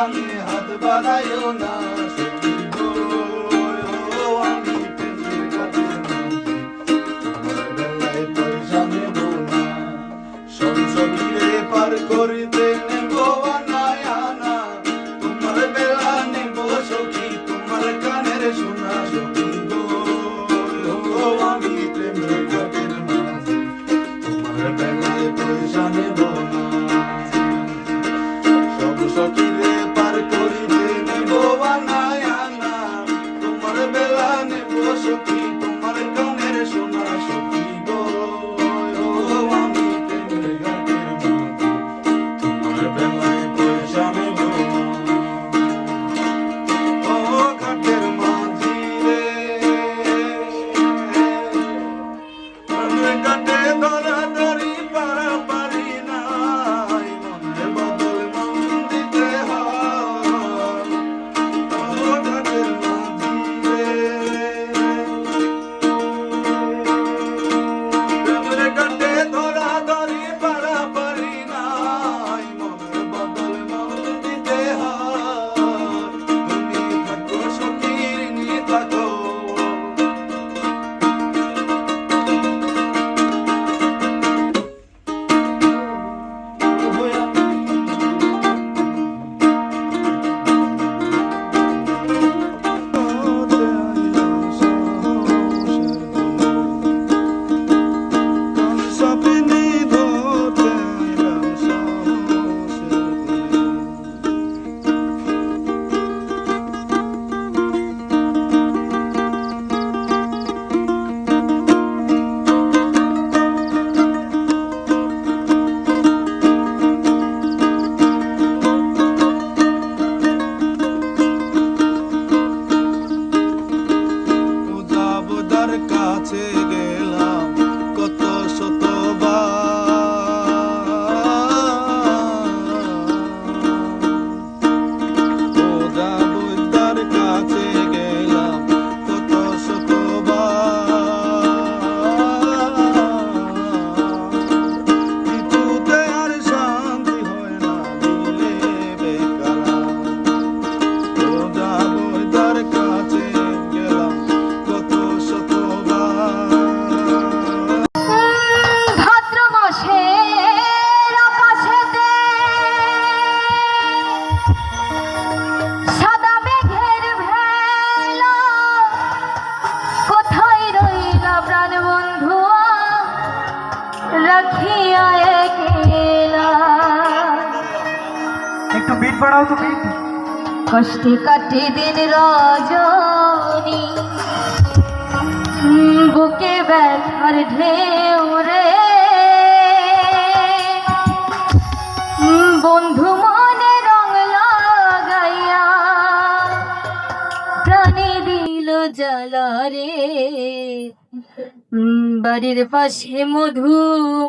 কানে হাত বাড়ায়ও না। i gotta got it. রাখিয়া একটু বিট বাড়াও তো বিট কষ্টে কাটে দিন রজনী বুকে ব্যথার ঢেউ রে বন্ধু মনে রং লাগাইয়া প্রাণী দিল জ্বালা রে বাড়ির পাশে মধুমতি।